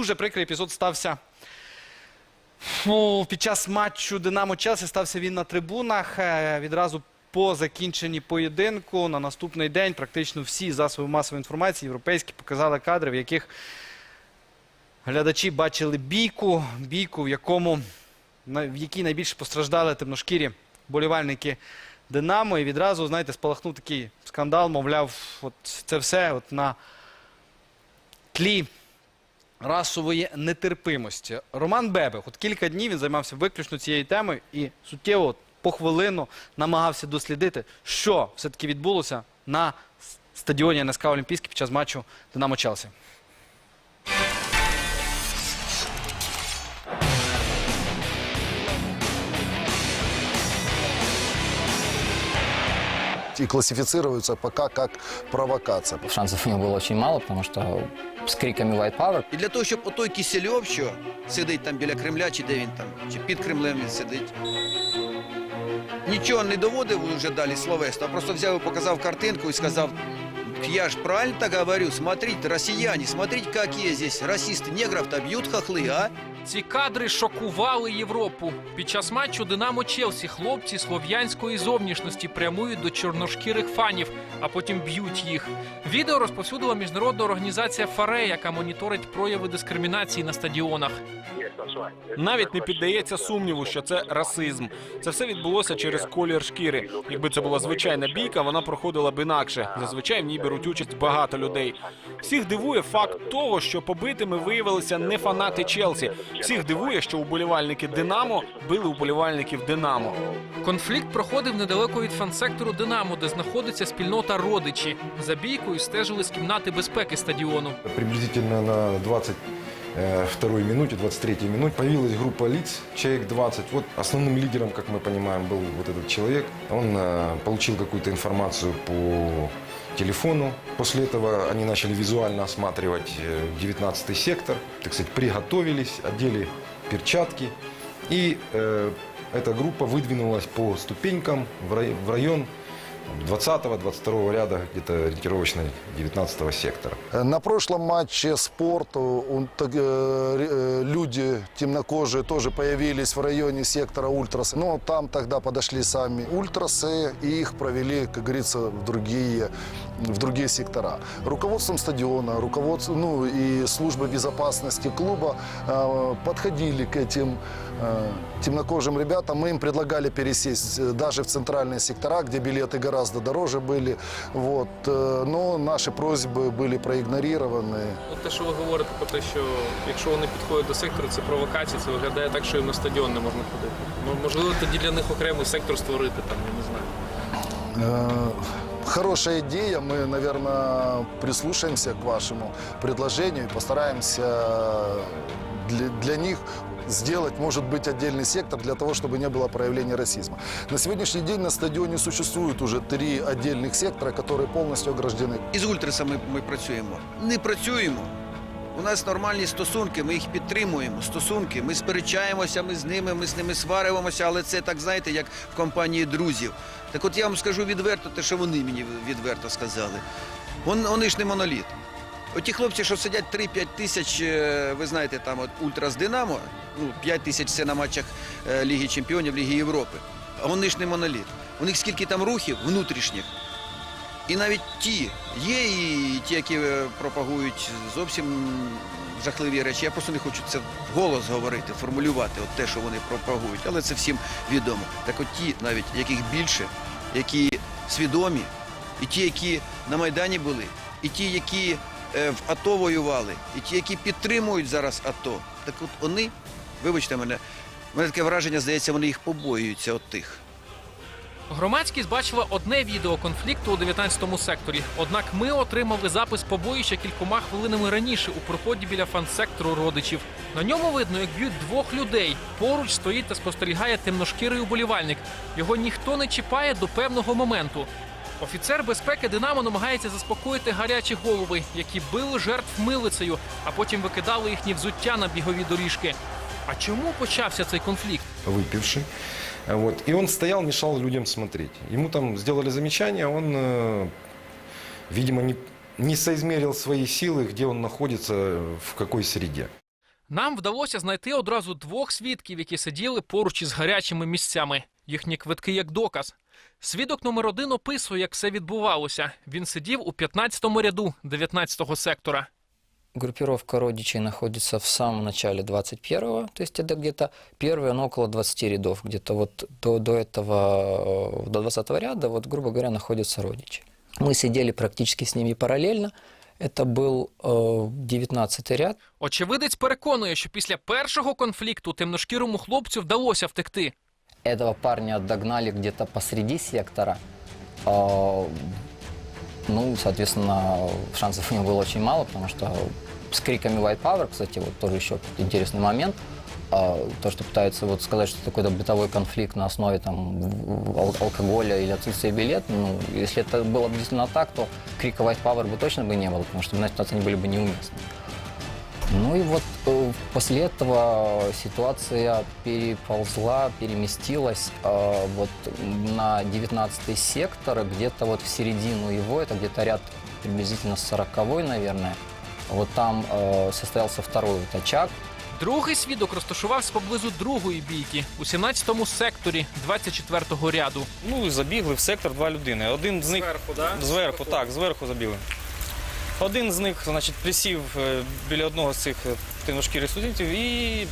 дуже прикрий епізод стався. Ну, під час матчу Динамо Челсі стався він на трибунах. Е, Відразу по закінченні поєдинку на наступний день практично всі засоби масової інформації європейські показали кадри, в яких глядачі бачили бійку, бійку, в якому в якій найбільше постраждали темношкірі болівальники Динамо. І відразу, знаєте, спалахнув такий скандал, мовляв, от це все от на тлі расової нетерпимості. Роман Бебех, от кілька днів він займався виключно цією темою і суттєво по хвилину намагався дослідити, що все-таки відбулося на стадіоні НСК Олімпійський під час матчу Динамо Челсі. и классифицируются пока как провокация. Шансов у него было очень мало, потому что с криками «White Power» І для того, щоб отой Кісельов, що сидить там біля Кремля, чи де він там, чи під Кремлем він сидить, нічого не доводив вже далі словесно, а просто взяв і показав картинку і сказав, я ж правильно так говорю, смотрите, россияне, смотрите, какие здесь расисты, негров-то бьют хохлы, а? Ці кадри шокували Європу. Під час матчу Динамо Челсі хлопці слов'янської зовнішності прямують до чорношкірих фанів, а потім б'ють їх. Відео розповсюдила міжнародна організація ФАРЕ, яка моніторить прояви дискримінації на стадіонах. Навіть не піддається сумніву, що це расизм. Це все відбулося через колір шкіри. Якби це була звичайна бійка, вона проходила б інакше. Зазвичай в ній беруть участь багато людей. Всіх дивує факт того, що побитими виявилися не фанати Челсі. Всіх дивує, що уболівальники Динамо били уболівальників Динамо. Конфлікт проходив недалеко від фан-сектору Динамо, де знаходиться спільнота родичі. За бійкою стежили з кімнати безпеки стадіону. Приблизительно на 22 минуте, 23 минуте появилась группа лиц, человек 20. Вот основным лидером, как мы понимаем, был вот этот человек. Он э, получил какую-то информацию по телефону. После этого они начали визуально осматривать 19 сектор. Так сказать, приготовились, одели перчатки. И э, эта группа выдвинулась по ступенькам в рай- в район 20-22 ряда, где-то ориентировочно 19 сектора. На прошлом матче спорту он так, э, э, люди темнокожие тоже появились в районе сектора ультрасы. Но там тогда подошли сами ультрасы и их провели, как говорится, в другие, в другие сектора. Руководством стадиона, руководством, ну и служба безопасности клуба э, подходили к этим э, темнокожим ребятам. Мы им предлагали пересесть э, даже в центральные сектора, где билеты гораздо дороже были. Вот. э, Но наши просьбы были проигнорированы. От те, що ви говорите про те, що якщо вони підходять до сектору, це провокація, це виглядає так, що їм на стадіон не можна ходити. Ну можливо, тоді для них окремий сектор створити там, я не знаю. Э, Хорошая идея. Мы, наверное, прислушаемся к вашему предложению и постараемся для, для них сделать, может быть, отдельный сектор для того, чтобы не было проявления расизма. На сегодняшний день на стадионе существует уже три отдельных сектора, которые полностью ограждены І з ультрасами ми працюємо. Не працюємо. У нас нормальні стосунки, ми їх підтримуємо. Стосунки, ми сперечаємося, ми з ними, ми з ними сваримося, але це так, знаєте, як в компанії друзів. Так от я вам скажу відверто, те, що вони мені відверто сказали. Вон- Вони ж не моноліт. Оті хлопці, що сидять 3-5 тисяч, е, ви знаєте, там от Ультра з Динамо, ну 5 тисяч це на матчах е, Ліги Чемпіонів, Ліги Європи. А вони ж не моноліт. У них скільки там рухів внутрішніх. І навіть ті є і ті, які е, пропагують зовсім жахливі речі. Я просто не хочу це голос говорити, формулювати, от те, що вони пропагують, але це всім відомо. Так от ті, навіть яких більше, які свідомі, і ті, які на Майдані були, і ті, які в АТО воювали, і ті, які підтримують зараз АТО, так от вони, вибачте мене, мене таке враження, здається, вони їх побоюються от тих. Громадськість бачила одне відео конфлікту у 19-му секторі. Однак ми отримали запис побоїща кількома хвилинами раніше у проході біля фан-сектору родичів. На ньому видно, як б'ють двох людей. Поруч стоїть та спостерігає темношкірий уболівальник. Його ніхто не чіпає до певного моменту. Офіцер безпеки Динамо намагається заспокоїти гарячі голови, які били жертв милицею, а потім викидали їхні взуття на бігові доріжки. А чому почався цей конфлікт? выпивший. Вот. И он стоял, мешал людям смотреть. Ему там сделали замечание, он, э, видимо, не, не соизмерил свои силы, где он находится, в какой среде. Нам вдалося знайти одразу двох свідків, які сиділи поруч із гарячими місцями. Їхні квитки як доказ. Свідок номер один описує, як все відбувалося. Він сидів у 15-му ряду 19-го сектора. Группировка родичей находится в самом начале 21-го, то есть это где-то первые, но около 20 рядов. Где-то вот до, до этого, э, до 20 ряда, вот, грубо говоря, находятся родичи. Мы сидели практически с ними параллельно. Это был э, 19 ряд. Очевидець переконує, що після першого конфлікту темношкірому хлопцю вдалося втекти. Этого парня догнали где-то посреди сектора. А, Ну, соответственно, шансов у него было очень мало, потому что с криками White Power, кстати, вот тоже еще интересный момент, а, то, что пытаются вот сказать, что это какой-то бытовой конфликт на основе там ал- алкоголя или отсутствия билет, ну, если это было бы действительно так, то крика White Power бы точно бы не было, потому что иначе они были бы неуместны. Ну и вот э, после этого ситуация переползла, переместилась э, вот на 19 сектор, где-то вот в середину его, это где-то ряд приблизительно 40 наверное. Вот там э, состоялся второй вот очаг. Другий свідок розташувався поблизу другої бійки у 17-му секторі 24-го ряду. Ну і забігли в сектор два людини. Один з них Зверху, да? зверху, так, зверху забігли. Один з них, значить, присів е, біля одного з цих е, темношкірих студентів і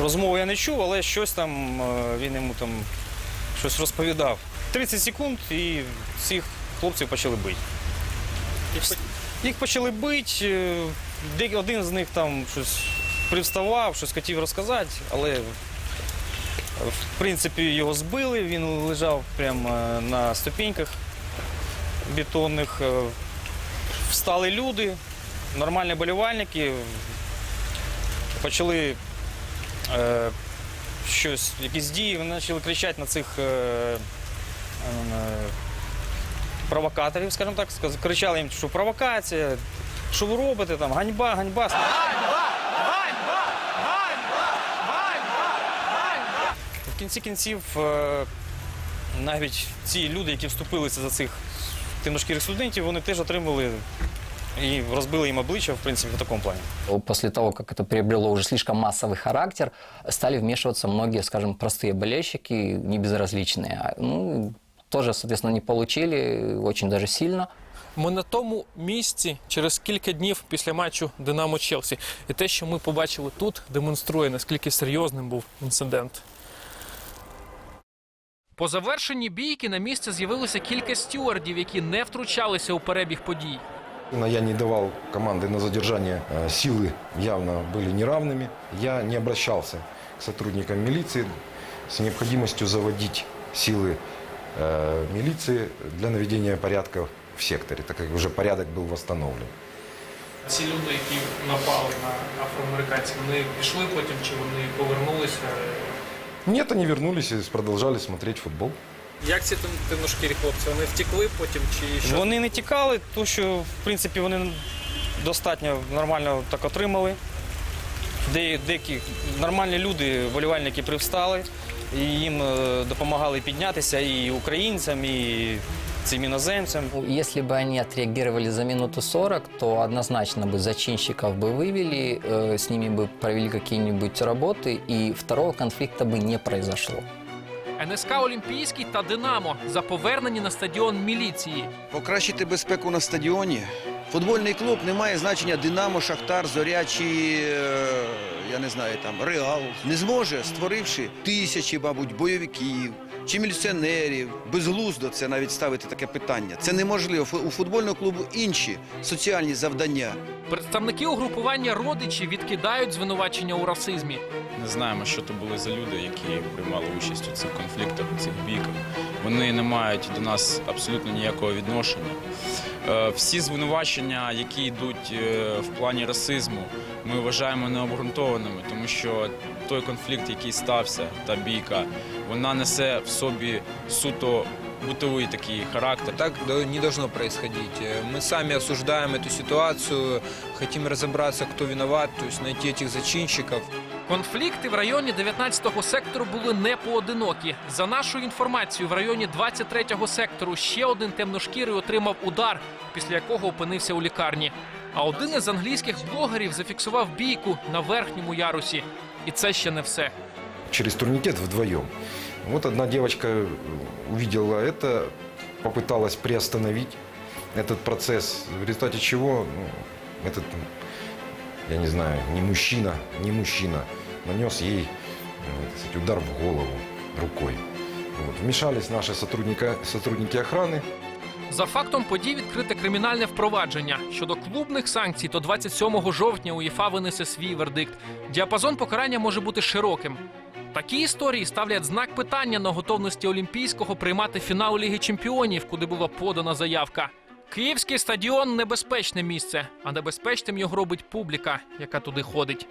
розмову я не чув, але щось там е, він йому там щось розповідав. 30 секунд і цих хлопців почали бити. Їх почали бити, один з них там щось привставав, щось хотів розказати, але в принципі, його збили, він лежав прямо на ступеньках бетонних. Встали люди, нормальні болівальники, почали е, щось, якісь дії, вони почали кричати на цих е, е, провокаторів, скажімо так, кричали їм, що провокація, що ви робите, там, ганьба, ганьба. В кінці кінців е, навіть ці люди, які вступилися за цих темношкірих студентів, вони теж отримали і розбили їм обличчя, в принципі, в такому плані. После того, как это приобрело уже слишком массовый характер, стали вмешиваться многие, скажем, простые болельщики, не безразличные. А, Ну, тоже, соответственно, не получили очень даже сильно. Ми на тому місці через кілька днів після матчу Динамо Челсі. І те, що ми побачили тут, демонструє наскільки серйозним був інцидент. По завершенні бійки на місце з'явилося кілька стюардів, які не втручалися у перебіг подій. Но Я не давал команды на задержание. Э, Силы явно были неравными. Я не обращался к сотрудникам милиции с необходимостью заводить силы э, милиции для наведения порядка в секторе, так как уже порядок был восстановлен. Ці люди, які напали на афроамериканців, вони пішли потім чи вони повернулися? Нет, они вернулись и продолжали смотреть футбол. Як ці темношкірі хлопці? Вони втекли потім чи Вони не тікали, тому що, в принципі, вони достатньо нормально так отримали. Де- Деякі нормальні люди, волівальники, привстали, і їм е, допомагали піднятися і українцям, і цим іноземцям. Ну, Если бы они отреагировали за минуту 40, то однозначно бы зачинщиков бы вывели, э, с ними бы провели какие-нибудь работы, и второго конфликта бы не произошло. НСК Олімпійський та Динамо за повернені на стадіон міліції. Покращити безпеку на стадіоні. Футбольний клуб не має значення Динамо, Шахтар, Зоря чи, е, я не знаю, там, Реал. Не зможе, створивши тисячі, мабуть, бойовиків чи міліціонерів. Безглуздо це навіть ставити таке питання. Це неможливо. Фу- У футбольного клубу інші соціальні завдання. Представники угрупування родичі відкидають звинувачення у расизмі. Не знаємо, що то були за люди, які приймали участь у цих конфліктах, у цих бійках. Вони не мають до нас абсолютно ніякого відношення. Е, Всі звинувачення, які йдуть е, в плані расизму, ми вважаємо необґрунтованими, тому що той конфлікт, який стався, та бійка, вона несе в собі суто бытовий такий характер. Так да- не должно происходить. Э, Мы сами осуждаем эту ситуацию, хотим разобраться, кто виноват, то есть найти этих зачинщиков. Конфлікти в районі 19-го сектору були не поодинокі. За нашою інформацією, в районі 23-го сектору ще один темношкірий отримав удар, після якого опинився у лікарні. А один із англійських блогерів зафіксував бійку на верхньому ярусі. І це ще не все. через турникет вдвоем. Вот одна девочка э, увидела это, попыталась приостановить этот процесс, в результате чего ну, этот, я не знаю, не мужчина, не мужчина, нанес ей э, сказать, удар в голову рукой. Вот. Вмешались наши сотрудника, сотрудники охраны, За фактом подій відкрите кримінальне впровадження. Щодо клубних санкцій, то 27 жовтня УЄФА винесе свій вердикт. Діапазон покарання може бути широким. Такі історії ставлять знак питання на готовності Олімпійського приймати фінал Ліги Чемпіонів, куди була подана заявка. Київський стадіон небезпечне місце, а небезпечним його робить публіка, яка туди ходить.